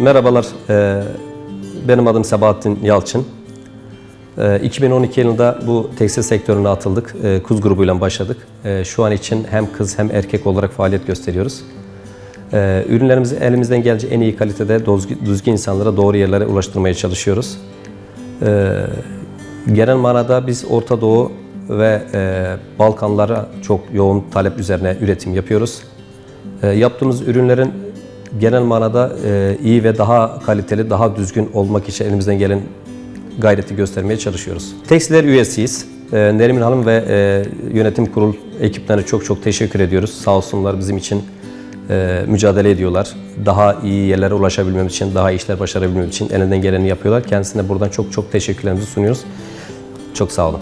merhabalar. Ee, benim adım Sebahattin Yalçın. Ee, 2012 yılında bu tekstil sektörüne atıldık. Ee, Kuz grubuyla başladık. Şu an için hem kız hem erkek olarak faaliyet gösteriyoruz. Ürünlerimizi elimizden gelince en iyi kalitede düzgün insanlara doğru yerlere ulaştırmaya çalışıyoruz. Genel manada biz Orta Doğu ve e, Balkanlara çok yoğun talep üzerine üretim yapıyoruz. E, yaptığımız ürünlerin genel manada e, iyi ve daha kaliteli, daha düzgün olmak için elimizden gelen gayreti göstermeye çalışıyoruz. Tekstil'ler üyesiyiz. E, Nerimin Hanım ve e, yönetim kurul ekiplerine çok çok teşekkür ediyoruz. Sağ olsunlar bizim için e, mücadele ediyorlar. Daha iyi yerlere ulaşabilmemiz için, daha iyi işler başarabilmemiz için elinden geleni yapıyorlar. Kendisine buradan çok çok teşekkürlerimizi sunuyoruz. Çok sağ olun.